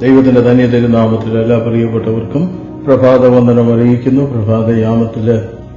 ദൈവത്തിന്റെ തന്നെ തിരുനാമത്തിൽ എല്ലാ പ്രിയപ്പെട്ടവർക്കും പ്രഭാത വന്ദനം അറിയിക്കുന്നു. പ്രഭാതയാമത്തിൽ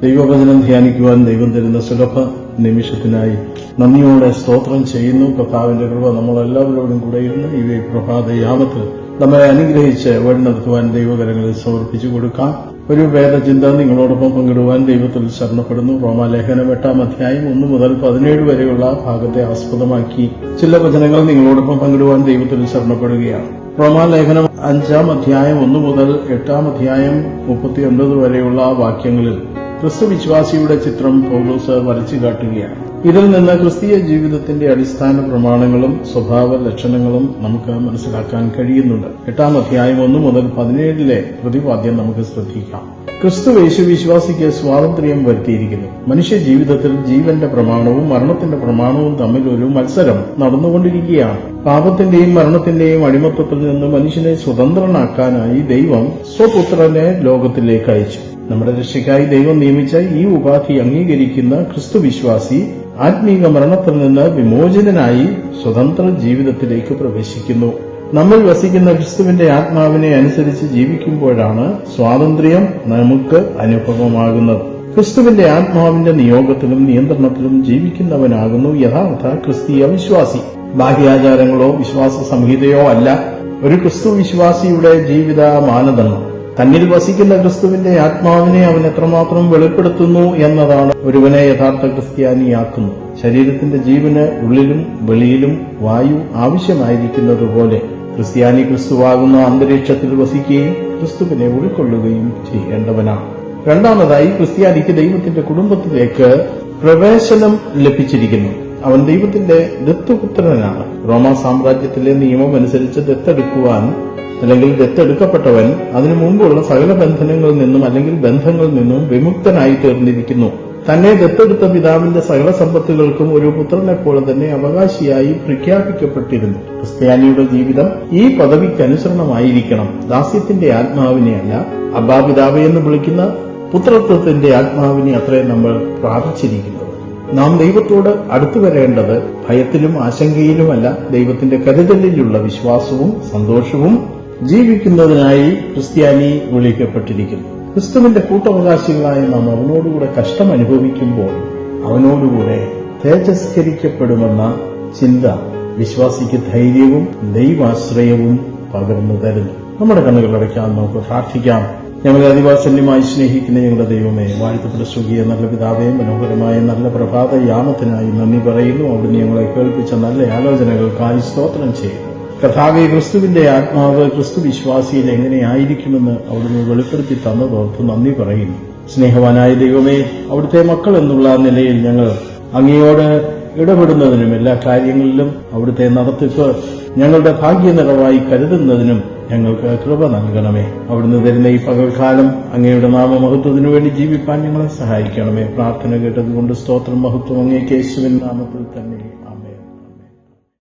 ദൈവവചനം ധ്യാനിക്കുവാൻ ദൈവം തരുന്ന സുലഭ നിമിഷത്തിനായി നന്ദിയോടെ സ്തോത്രം ചെയ്യുന്നു. കർത്താവിന്റെ കൃപ നമ്മളെല്ലാവരോടും കൂടെ ഇരുന്ന് ഈ പ്രഭാതയാമത്തിൽ നമ്മളെ അനുഗ്രഹിച്ച് വഴി നടത്തുവാൻ ദൈവകരങ്ങളിൽ സമർപ്പിച്ചു കൊടുക്കാം. ഒരു വേദചിന്ത നിങ്ങളോടൊപ്പം പങ്കിടുവാൻ ദൈവത്തിൽ ശരണപ്പെടുന്നു. റോമാലേഖനം എട്ടാം അധ്യായം ഒന്ന് മുതൽ പതിനേഴ് വരെയുള്ള ഭാഗത്തെ ആസ്പദമാക്കി ചില വചനങ്ങൾ നിങ്ങളോടൊപ്പം പങ്കിടുവാൻ ദൈവത്തിൽ ശരണപ്പെടുകയാണ്. റോമാലേഖനം അഞ്ചാം അധ്യായം ഒന്ന് മുതൽ എട്ടാം അധ്യായം മുപ്പത്തിയൊൻപത് വരെയുള്ള വാക്യങ്ങളിൽ ക്രിസ്തു വിശ്വാസിയുടെ ചിത്രം പൗലോസ് വരച്ചു കാട്ടുകയാണ് ഇതിൽ നിന്ന് ക്രിസ്തീയ ജീവിതത്തിന്റെ അടിസ്ഥാന പ്രമാണങ്ങളും സ്വഭാവ ലക്ഷണങ്ങളും നമുക്ക് മനസ്സിലാക്കാൻ കഴിയുന്നുണ്ട്. എട്ടാം അധ്യായം ഒന്ന് മുതൽ പതിനേഴിലെ പ്രതിപാദ്യം നമുക്ക് ശ്രദ്ധിക്കാം. ക്രിസ്തു യേശു വിശ്വാസിക്ക് സ്വാതന്ത്ര്യം വരുത്തിയിരിക്കുന്നു. മനുഷ്യ ജീവിതത്തിൽ ജീവന്റെ പ്രമാണവും മരണത്തിന്റെ പ്രമാണവും തമ്മിൽ ഒരു മത്സരം നടന്നുകൊണ്ടിരിക്കുകയാണ്. പാപത്തിന്റെയും മരണത്തിന്റെയും അടിമത്തത്തിൽ നിന്ന് മനുഷ്യനെ സ്വതന്ത്രനാക്കാനായി ദൈവം സ്വപുത്രനെ ലോകത്തിലേക്ക് അയച്ചു. നമ്മുടെ രക്ഷയ്ക്കായി ദൈവം നിയമിച്ച ഈ ഉപാധി അംഗീകരിക്കുന്ന ക്രിസ്തു വിശ്വാസി ആത്മീക മരണത്തിൽ നിന്ന് വിമോചിതനായി സ്വതന്ത്ര ജീവിതത്തിലേക്ക് പ്രവേശിക്കുന്നു. നമ്മൾ വസിക്കുന്ന ക്രിസ്തുവിന്റെ ആത്മാവിനെ അനുസരിച്ച് ജീവിക്കുമ്പോഴാണ് സ്വാതന്ത്ര്യം നമുക്ക് അനുഭവമാകുന്നത്. ക്രിസ്തുവിന്റെ ആത്മാവിന്റെ നിയോഗത്തിലും നിയന്ത്രണത്തിലും ജീവിക്കുന്നവനാകുന്നു യഥാർത്ഥ ക്രിസ്തീയ വിശ്വാസി. ബാഹ്യാചാരങ്ങളോ വിശ്വാസ സംഹിതയോ അല്ല. ഒരു ക്രിസ്തു വിശ്വാസിയുടെ ജീവിത മാനദണ്ഡം. തന്നിൽ വസിക്കുന്ന ക്രിസ്തുവിന്റെ ആത്മാവിനെ അവൻ എത്രമാത്രം വെളിപ്പെടുത്തുന്നു എന്നതാണ് ഒരുവനെ യഥാർത്ഥ ക്രിസ്ത്യാനിയാക്കുന്നു. ശരീരത്തിന്റെ ജീവന് ഉള്ളിലും വെളിയിലും വായു ആവശ്യമായിരിക്കുന്നത് പോലെ ക്രിസ്ത്യാനി ക്രിസ്തുവാകുന്ന അന്തരീക്ഷത്തിൽ വസിക്കുകയും ക്രിസ്തുവിനെ ഉൾക്കൊള്ളുകയും ചെയ്യേണ്ടവനാണ്. രണ്ടാമതായി ക്രിസ്ത്യാനിക്ക് ദൈവത്തിന്റെ കുടുംബത്തിലേക്ക് പ്രവേശനം ലഭിച്ചിരിക്കുന്നു. അവൻ ദൈവത്തിന്റെ ദത്തുപുത്രനാണ്. റോമാ സാമ്രാജ്യത്തിലെ നിയമം അനുസരിച്ച് ദത്തെടുക്കുവാൻ അല്ലെങ്കിൽ ദത്തെടുക്കപ്പെട്ടവൻ അതിനു മുമ്പുള്ള സകല ബന്ധനങ്ങളിൽ നിന്നും അല്ലെങ്കിൽ ബന്ധങ്ങളിൽ നിന്നും വിമുക്തനായി തീർന്നിരിക്കുന്നു. തന്നെ ദത്തെടുത്ത പിതാവിന്റെ സകല സമ്പത്തുകൾക്കും ഒരു പുത്രനെപ്പോലെ തന്നെ അവകാശിയായി പ്രഖ്യാപിക്കപ്പെട്ടിരുന്നു. ക്രിസ്ത്യാനിയുടെ ജീവിതം ഈ പദവിക്ക് അനുസരണമായിരിക്കണം. ദാസ്യത്തിന്റെ ആത്മാവിനെയല്ല അബ്ബാ പിതാവ് എന്ന് വിളിക്കുന്ന പുത്രത്വത്തിന്റെ ആത്മാവിനെ അത്രേ നമ്മൾ പ്രാപിച്ചിരിക്കുന്നത് നാം ദൈവത്തോട് അടുത്തു വരേണ്ടത് ഭയത്തിലും ആശങ്കയിലുമല്ല ദൈവത്തിന്റെ കരുതലിലുള്ള വിശ്വാസവും സന്തോഷവും ജീവിക്കുന്നതിനായി ക്രിസ്ത്യാനി വിളിക്കപ്പെട്ടിരിക്കുന്നു. ക്രിസ്തുവിന്റെ കൂട്ടവകാശികളായ നാം അവനോടുകൂടെ കഷ്ടം അനുഭവിക്കുമ്പോൾ അവനോടുകൂടെ തേജസ്കരിക്കപ്പെടുമെന്ന ചിന്ത വിശ്വാസിക്ക് ധൈര്യവും ദൈവാശ്രയവും പകർന്നു തരുന്നു. നമ്മുടെ കണ്ണുകൾ അടയ്ക്കാൻ നമുക്ക് പ്രാർത്ഥിക്കാം. ഞങ്ങളെ അതിവാസല്യമായി സ്നേഹിക്കുന്ന ഞങ്ങളുടെ ദൈവമേ വാഴ്ത്തപ്പെട്ട സുഖിയ നല്ല പിതാവേ മനോഹരമായ നല്ല പ്രഭാത യാമത്തിനായി നന്ദി പറയുന്നു. അവിടുന്ന് ഞങ്ങളെ കേൾപ്പിച്ച നല്ല ആലോചനകൾക്കായി സ്തോത്രം ചെയ്യുന്നു. കഥാവെ ക്രിസ്തുവിന്റെ ആത്മാവ് ക്രിസ്തു വിശ്വാസിയിൽ എങ്ങനെയായിരിക്കുമെന്ന് അവിടുന്ന് വെളിപ്പെടുത്തി തന്നതോർത്ത് നന്ദി പറയുന്നു. സ്നേഹവാനായ ദൈവമേ അവിടുത്തെ മക്കൾ എന്നുള്ള നിലയിൽ ഞങ്ങൾ അങ്ങയോട് ഇടപെടുന്നതിനും എല്ലാ കാര്യങ്ങളിലും അവിടുത്തെ നടത്തിപ്പ് ഞങ്ങളുടെ ഭാഗ്യ നിറവായി കരുതുന്നതിനും ഞങ്ങൾക്ക് കൃപ നൽകണമേ. അവിടുന്ന് തരുന്ന ഈ പകൽക്കാലം അങ്ങയുടെ നാമമഹത്വത്തിനു വേണ്ടി ജീവിപ്പാൻ ഞങ്ങളെ സഹായിക്കണമേ. പ്രാർത്ഥന കേട്ടതുകൊണ്ട് സ്തോത്രം മഹത്വം അങ്ങേക്ക് യേശുവിൻ നാമത്തിൽ തന്നെ.